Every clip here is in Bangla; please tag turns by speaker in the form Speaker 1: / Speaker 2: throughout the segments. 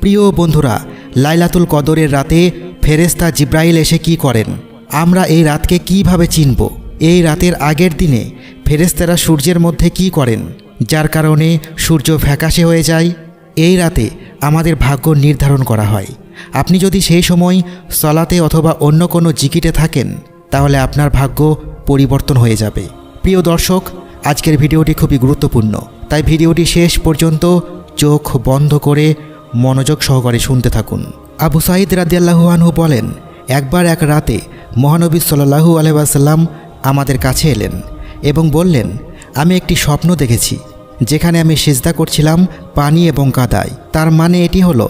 Speaker 1: প্রিয় বন্ধুরা, লাইলাতুল কদরের রাতে ফেরেস্তা জিব্রাইল এসে কি করেন? আমরা এই রাতকে কীভাবে চিনব? এই রাতের আগের দিনে ফেরেস্তারা সূর্যের মধ্যে কি করেন? যার কারণে সূর্য ফ্যাকাশে হয়ে যায়। এই রাতে আমাদের ভাগ্য নির্ধারণ করা হয়। আপনি যদি সেই সময় সলাতে অথবা অন্য কোনো জিকিটে থাকেন, তাহলে আপনার ভাগ্য পরিবর্তন হয়ে যাবে। প্রিয় দর্শক, আজকের ভিডিওটি খুবই গুরুত্বপূর্ণ। তাই ভিডিওটি শেষ পর্যন্ত চোখ বন্ধ করে মনোযোগ সহকারে শুনতে থাকুন। আবু সাইদ রাদিয়াল্লাহু আনহু বলেন, একবার এক রাতে মহানবী সাল্লাহু আলহাম আমাদের কাছে এলেন এবং বললেন, আমি একটি স্বপ্ন দেখেছি, যেখানে আমি সেজদা করছিলাম পানি এবং কাদায়। তার মানে এটি হলো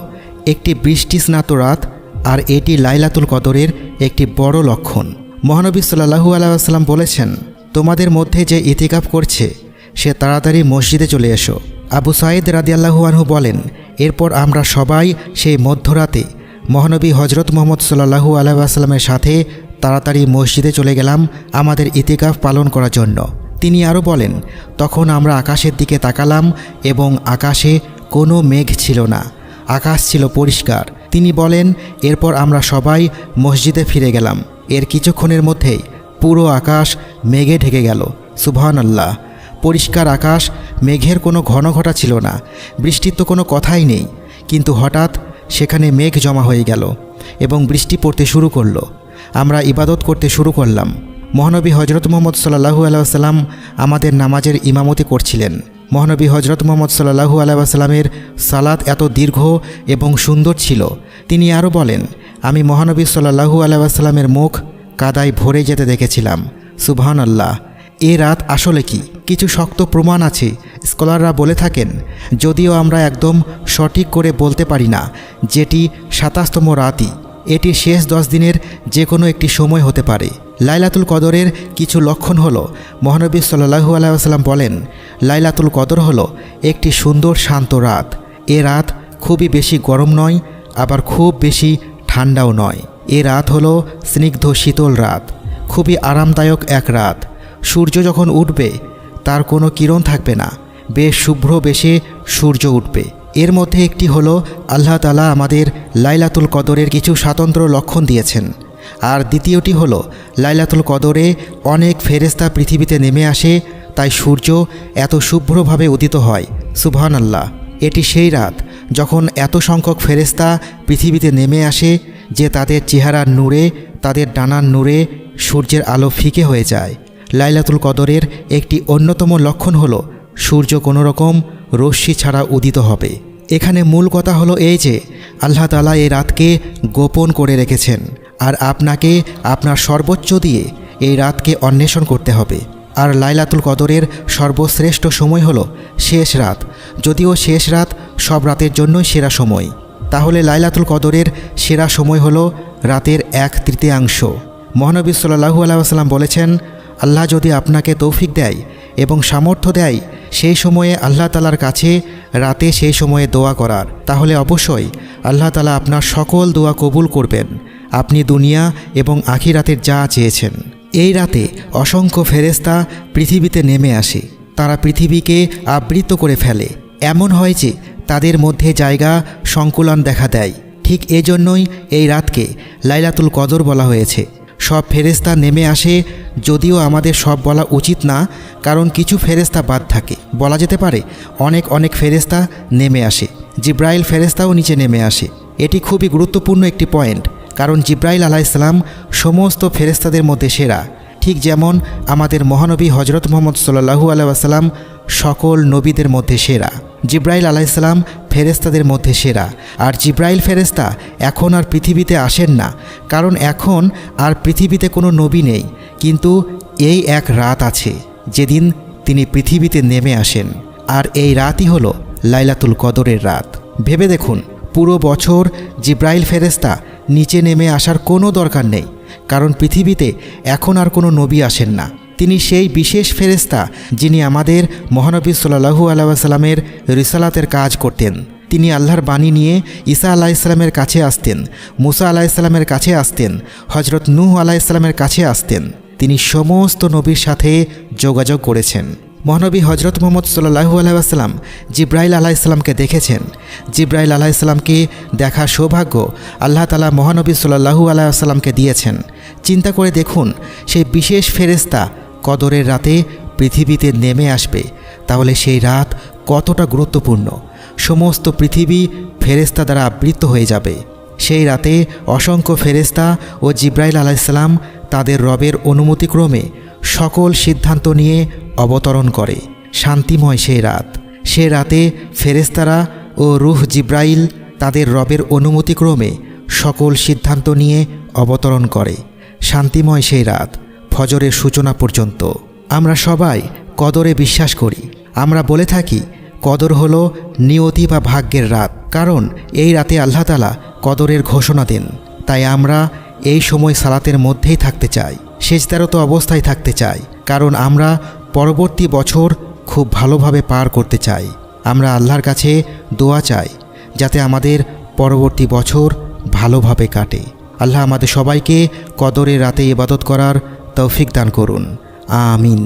Speaker 1: একটি বৃষ্টি স্নাত রাত আর এটি লাইলাতুল কদরের একটি বড় লক্ষণ। মহানবী সাল্লাহু আলাইসাল্লাম বলেছেন, তোমাদের মধ্যে যে ইতিকাফ করছে, সে তাড়াতাড়ি মসজিদে চলে এসো। আবু সাইদ রাদিয়াল্লাহু আনহু বলেন এরপর আমরা সবাই সেই মধ্যরাতে মহানবী হজরত মোহাম্মদ সাল্লাহু আলাইসাল্লামের সাথে তাড়াতাড়ি মসজিদে চলে গেলাম আমাদের ইতিকাফ পালন করার জন্য। তিনি আরও বলেন, তখন আমরা আকাশের দিকে তাকালাম এবং আকাশে কোনো মেঘ ছিল না। আকাশ ছিল পরিষ্কার। তিনি বলেন, এরপর আমরা সবাই মসজিদে ফিরে গেলাম। এর কিছুক্ষণের মধ্যেই পুরো আকাশ মেঘে ঢেকে গেল। সুবহান আল্লাহ পরিষ্কার আকাশ, মেঘের কোনো ঘন ঘটা ছিল না, বৃষ্টির তো কোনো কথাই নেই, কিন্তু হঠাৎ সেখানে মেঘ জমা হয়ে গেল এবং বৃষ্টি পড়তে শুরু করল। আমরা ইবাদত করতে শুরু করলাম। মহানবী হজরত মোহাম্মদ সাল্লাহু আলাইসাল্লাম আমাদের নামাজের ইমামতি করছিলেন। মহানবী হজরত মোহাম্মদ সাল্লাহু আলাইসাল্লামের সালাত এত দীর্ঘ এবং সুন্দর ছিল। তিনি আরও বলেন, আমি মহানবী সাল্লাহু আলাইসাল্লামের মুখ কাদায় ভরে যেতে দেখেছিলাম। সুবহান আল্লাহ এ রাত আসলে কি? কিছু শক্ত প্রমাণ আছে, স্কলাররা বলে থাকেন। যদিও আমরা একদম সঠিক করে বলতে পারি না, যেটি সাতাশতম রাতই। এটি শেষ দশ দিনের যে কোনো একটি সময় হতে পারে। লাইলাতুল কদরের কিছু লক্ষণ হল, মহানবী সাল্লাহু আলাইসাল্লাম বলেন, লাইলাতুল কদর হলো একটি সুন্দর শান্ত রাত। এ রাত খুবই বেশি গরম নয়, আবার খুব বেশি ঠান্ডাও নয়। এ রাত হলো স্নিগ্ধ শীতল রাত, খুবই আরামদায়ক এক রাত। সূর্য যখন উঠবে, তার কোনো কিরণ থাকবে না। বেশ শুভ্র বেশে সূর্য উঠবে। এর মধ্যে একটি হলো, আল্লাহ তালা আমাদের লাইলাতুল কদরের কিছু স্বাতন্ত্র লক্ষণ দিয়েছেন। আর দ্বিতীয়টি হলো, লাইলাতুল কদরে অনেক ফেরেস্তা পৃথিবীতে নেমে আসে, তাই সূর্য এত শুভ্রভাবে উদিত হয়। সুবহান আল্লাহ এটি সেই রাত যখন এত সংখ্যক ফেরেস্তা পৃথিবীতে নেমে আসে যে তাদের চেহারার নূরে, তাদের ডানার নূরে সূর্যের আলো ফিকে হয়ে যায়। লাইলাতুল কদরের একটি অন্যতম লক্ষণ হলো, সূর্য কোনো রকম রশ্মি ছাড়া উদিত হবে। এখানে মূল কথা হলো এই যে, আল্লাহ তালা এই রাতকে গোপন করে রেখেছেন, আর আপনাকে আপনার সর্বোচ্চ দিয়ে এই রাতকে অন্বেষণ করতে হবে। আর লাইলাতুল কদরের সর্বশ্রেষ্ঠ সময় হলো শেষ রাত। যদিও শেষ রাত সব রাতের জন্যই সেরা সময়। তাহলে লাইলাতুল কদরের সেরা সময় হলো রাতের এক তৃতীয়াংশ। মহানবী সাল্লাহু আলাইসাল্লাম বলেছেন আল্লাহ যদি আপনাকে তৌফিক দেয় এবং সামর্থ্য দেয়, সেই সময়ে আল্লাহ তালার কাছে রাতে সেই সময়ে দোয়া করার। তাহলে অবশ্যই আল্লাহ তালা আপনার সকল দোয়া কবুল করবেন। আপনি দুনিয়া এবং আখিরাতের যা চেয়েছেন। এই রাতে অসংখ্য ফেরেস্তা পৃথিবীতে নেমে আসে। তারা পৃথিবীকে আবৃত করে ফেলে। এমন হয় যে তাদের মধ্যে জায়গা সংকুলন দেখা দেয়। ঠিক এজন্যই এই রাতকে লাইলাতুল কদর বলা হয়েছে। সব ফেরেস্তা নেমে আসে, যদিও আমাদের সব বলা উচিত না, কারণ কিছু ফেরেস্তা বাদ থাকে। বলা যেতে পারে, অনেক অনেক ফেরেস্তা নেমে আসে। জিব্রাইল ফেরেস্তাও নিচে নেমে আসে। এটি খুবই গুরুত্বপূর্ণ একটি পয়েন্ট, কারণ জিব্রাইল আলাইসালাম সমস্ত ফেরেস্তাদের মধ্যে সেরা। ঠিক যেমন আমাদের মহানবী হজরত মোহাম্মদ সাল্লাহু আলাইসাল্লাম সকল নবীদের মধ্যে সেরা, জিব্রাইল আলাইসাল্লাম ফেরেস্তাদের মধ্যে সেরা। আর জিব্রাইল ফেরেস্তা এখন আর পৃথিবীতে আসেন না, কারণ এখন আর পৃথিবীতে কোনো নবী নেই, কিন্তু এই এক রাত আছে যেদিন তিনি পৃথিবীতে নেমে আসেন। আর এই রাতই হলো লাইলাতুল কদরের রাত। ভেবে দেখুন, পুরো বছর জিব্রাইল ফেরেস্তা নিচে নেমে আসার কোনো দরকার নেই। কারণ পৃথিবীতে এখন আর কোনো নবী আসেন না। তিনি সেই বিশেষ ফেরেস্তা যিনি আমাদের মহানবী সাল্লাহু আলাইসাল্লামের রিসালাতের কাজ করতেন। তিনি আল্লাহর বাণী নিয়ে ঈসা আলাইসাল্লামের কাছে আসতেন, মুসা আলাইসাল্লামের কাছে আসতেন হজরত নূহ আলাইসাল্লামের কাছে আসতেন। তিনি সমস্ত নবীর সাথে যোগাযোগ করেছেন। মহানবী হজরত মোহাম্মদ সাল্লাহু আলাইসাল্লাম জিব্রাইল আলাইসাল্লামকে দেখেছেন। জিব্রাইল আলাইসাল্লামকে দেখার সৌভাগ্য আল্লাহ তালা মহানবী সাল্লাহু আলাইসাল্লামকে দিয়েছেন। চিন্তা করে দেখুন, সেই বিশেষ ফেরেস্তা কদরের রাতে পৃথিবীতে নেমে আসবে। তাহলে সেই রাত কতটা গুরুত্বপূর্ণ? সমস্ত পৃথিবী ফেরেস্তা দ্বারা আবৃত হয়ে যাবে। সেই রাতে অসংখ্য ফেরেস্তা ও জিব্রাইল আলাইসাল্লাম তাদের রবের অনুমতিক্রমে সকল সিদ্ধান্ত নিয়ে অবতরণ করে। শান্তিময় সেই রাত। সে রাতে ফেরেস্তারা ও রুহ জিব্রাইল তাদের রবের অনুমতিক্রমে সকল সিদ্ধান্ত নিয়ে অবতরণ করে। শান্তিময় সেই রাত, ফজরের সূচনা পর্যন্ত। আমরা সবাই কদরে বিশ্বাস করি। আমরা বলে থাকি, কদর হল নিয়তি বা ভাগ্যের রাত। কারণ এই রাতে আল্লাহতালা কদরের ঘোষণা দেন। তাই আমরা এই সময় সালাতের মধ্যেই থাকতে চাই। সেজদারত অবস্থায় থাকতে চাই, কারণ আমরা পরবর্তী বছর খুব ভালোভাবে পার করতে চাই। আমরা আল্লাহর কাছে দোয়া চাই, যাতে আমাদের পরবর্তী বছর ভালোভাবে কাটে। আল্লাহ আমাদের সবাইকে কদরের রাতে ইবাদত করার তৌফিক দান করুন। আমিন।